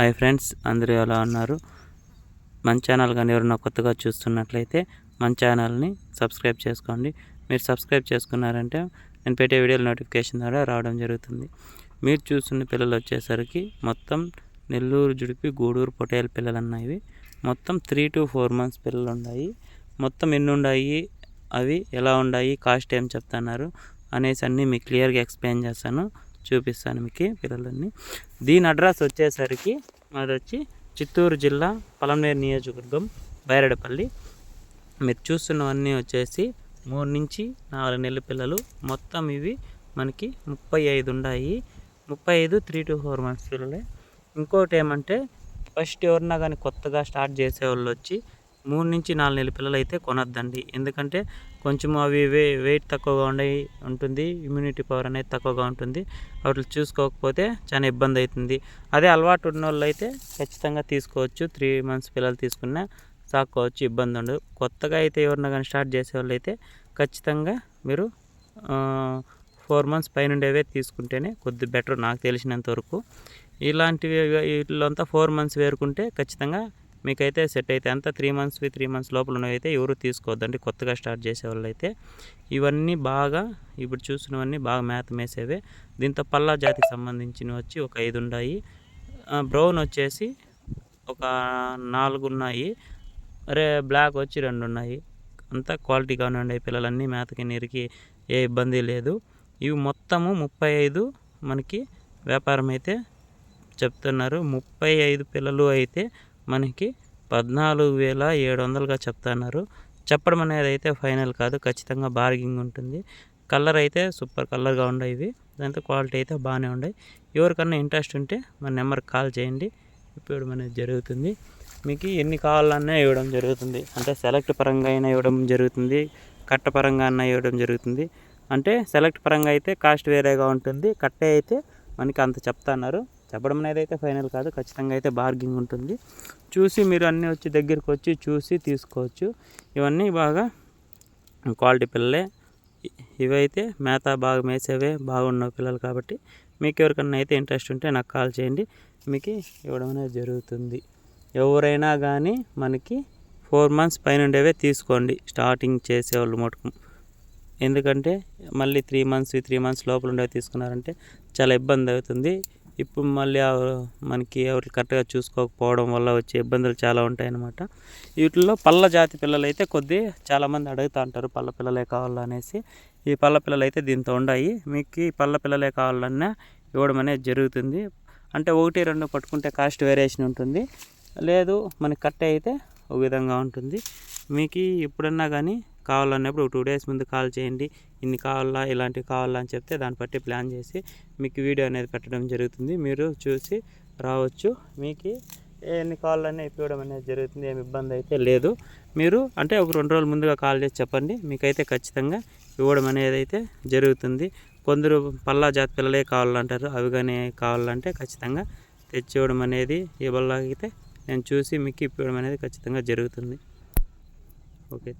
Hi friends అందరూ ఎలా ఉన్నారు? మన ఛానల్ కానీ ఎవరైనా కొత్తగా చూస్తున్నట్లయితే మన ఛానల్ని సబ్స్క్రైబ్ చేసుకోండి. మీరు సబ్స్క్రైబ్ చేసుకున్నారంటే నేను పెట్టే వీడియోలు నోటిఫికేషన్ ద్వారా రావడం జరుగుతుంది. మీరు చూస్తున్న పిల్లలు వచ్చేసరికి మొత్తం నెల్లూరు జుడిపి గూడూరు పొటేల్ పిల్లలు ఉన్నాయి మొత్తం త్రీ టు ఫోర్ మంత్స్ పిల్లలు ఉన్నాయి మొత్తం ఎన్ని ఉన్నాయి అవి ఎలా ఉన్నాయి కాస్ట్ ఏం చెప్తున్నారు? అనేసి అన్నీ మీకు క్లియర్గా ఎక్స్ప్లెయిన్ చేస్తాను. చూపిస్తాను మీకు పిల్లలన్నీ దీని అడ్రస్ వచ్చేసరికి అది వచ్చి చిత్తూరు జిల్లా పలంనేరు నియోజకవర్గం బైరడపల్లి. మీరు చూస్తున్నవన్నీ వచ్చేసి మూడు నుంచి నాలుగు నెలల పిల్లలు. మొత్తం ఇవి మనకి ముప్పై ఐదు ఉన్నాయి ముప్పై ఐదు త్రీ టు ఫోర్ మంత్స్ పిల్లలే. ఇంకోటి ఏమంటే ఫస్ట్ ఎవరన్నా కానీ కొత్తగా స్టార్ట్ చేసేవాళ్ళు వచ్చి మూడు నుంచి నాలుగు నెలల పిల్లలు అయితే కొనొద్దండి. ఎందుకంటే కొంచెం అవి వే వెయిట్ తక్కువగా ఉండే ఉంటుంది ఇమ్యూనిటీ పవర్ అనేది తక్కువగా ఉంటుంది. వాటిని చూసుకోకపోతే చాలా ఇబ్బంది అవుతుంది. అదే అలవాటు ఉన్న వాళ్ళు అయితే ఖచ్చితంగా తీసుకోవచ్చు. త్రీ మంత్స్ పిల్లలు తీసుకున్నా సాక్కోవచ్చు ఇబ్బంది ఉండదు. కొత్తగా అయితే ఎవరిన కానీ స్టార్ట్ చేసే వాళ్ళు అయితే ఖచ్చితంగా మీరు ఫోర్ మంత్స్ పైనుండేవే తీసుకుంటేనే కొద్ది బెటర్ నాకు తెలిసినంత వరకు. ఇలాంటివి వీళ్ళంతా ఫోర్ మంత్స్ వేరుకుంటే ఖచ్చితంగా మీకైతే సెట్ అయితే అంతా త్రీ మంత్స్ త్రీ మంత్స్ లోపల ఉన్నవైతే ఎవరు తీసుకోవద్దండి. కొత్తగా స్టార్ట్ చేసే వాళ్ళు అయితే ఇవన్నీ బాగా ఇప్పుడు చూసినవన్నీ బాగా మేత మేసేవే దీంతో పల్లా జాతికి సంబంధించినవి వచ్చి ఒక ఐదు ఉన్నాయి బ్రౌన్ వచ్చేసి ఒక నాలుగు ఉన్నాయి. అరే బ్లాక్ వచ్చి రెండు ఉన్నాయి. అంతా క్వాలిటీగానే ఉన్నాయి పిల్లలన్నీ మేతకి నీరుకి ఏ ఇబ్బంది లేదు. ఇవి మొత్తము ముప్పై ఐదు మనకి వ్యాపారం అయితే చెప్తున్నారు. ముప్పై ఐదు పిల్లలు అయితే మనకి పద్నాలుగు వేల ఏడు వందలుగా చెప్తున్నారు. చెప్పడం అనేది అయితే ఫైనల్ కాదు ఖచ్చితంగా బార్గింగ్ ఉంటుంది. కలర్ అయితే సూపర్ కలర్గా ఉన్నాయి ఇవి. దాంతో క్వాలిటీ అయితే బాగానే ఉన్నాయి. ఎవరికన్నా ఇంట్రెస్ట్ ఉంటే మన నెంబర్కి కాల్ చేయండి. ఇవ్వడం అనేది జరుగుతుంది. మీకు ఎన్ని కావాలన్నా ఇవ్వడం జరుగుతుంది. అంటే సెలెక్ట్ పరంగా అయినా ఇవ్వడం జరుగుతుంది. కట్ట పరంగా అన్నా ఇవ్వడం జరుగుతుంది. అంటే సెలెక్ట్ పరంగా అయితే కాస్ట్ వేరేగా ఉంటుంది. కట్టే అయితే మనకి అంత చెప్తున్నారు. చెప్పడం అనేది అయితే ఫైనల్ కాదు ఖచ్చితంగా అయితే బార్గింగ్ ఉంటుంది. చూసి మీరు అన్నీ వచ్చి దగ్గరికి వచ్చి చూసి తీసుకోవచ్చు. ఇవన్నీ బాగా క్వాలిటీ పిల్లలే. ఇవైతే మేత బాగా మేసేవే బాగున్న పిల్లలు కాబట్టి మీకు ఎవరికన్నా అయితే ఇంట్రెస్ట్ ఉంటే నాకు కాల్ చేయండి. మీకు ఇవ్వడం అనేది జరుగుతుంది. ఎవరైనా కానీ మనకి ఫోర్ మంత్స్ పైన ఉండేవే తీసుకోండి. స్టార్టింగ్ చేసేవాళ్ళు మటుకు. ఎందుకంటే మళ్ళీ త్రీ మంత్స్ త్రీ మంత్స్ లోపల ఉండేవి తీసుకున్నారంటే చాలా ఇబ్బంది అవుతుంది. ఇప్పుడు మళ్ళీ మనకి ఎవరు కరెక్ట్గా చూసుకోకపోవడం వల్ల వచ్చే ఇబ్బందులు చాలా ఉంటాయన్నమాట. వీటిల్లో పళ్ళ జాతి పిల్లలు అయితే కొద్ది చాలామంది అడుగుతూ ఉంటారు పళ్ళ పిల్లలే కావాలనేసి. ఈ పళ్ళ పిల్లలు అయితే దీంతో ఉన్నాయి మీకు ఈ పళ్ళ పిల్లలే కావాలన్నా ఇవ్వడం అనేది జరుగుతుంది. అంటే ఒకటి రెండు పట్టుకుంటే కాస్ట్ వేరియేషన్ ఉంటుంది. లేదు మనకి కట్ట అయితే ఒక విధంగా ఉంటుంది. మీకు ఎప్పుడన్నా కానీ కావాలన్నప్పుడు టూ డేస్ ముందు కాల్ చేయండి. ఇన్ని కావాలా ఇలాంటివి కావాలా అని చెప్తే దాన్ని బట్టి ప్లాన్ చేసి మీకు వీడియో అనేది పెట్టడం జరుగుతుంది. మీరు చూసి రావచ్చు. మీకు ఎన్ని కావాలన్నా ఇప్పడం అనేది జరుగుతుంది. ఏమి ఇబ్బంది అయితే లేదు. మీరు అంటే ఒక రెండు రోజుల ముందుగా కాల్ చేసి చెప్పండి. మీకైతే ఖచ్చితంగా ఇవ్వడం అనేది అయితే జరుగుతుంది. కొందరు పల్లా జాతి పిల్లలే కావాలంటారు. అవి కానీ కావాలంటే ఖచ్చితంగా తెచ్చి ఇవ్వడం అనేది ఇవ్వలాగితే నేను చూసి మీకు ఇప్పించడం అనేది ఖచ్చితంగా జరుగుతుంది. ఓకే.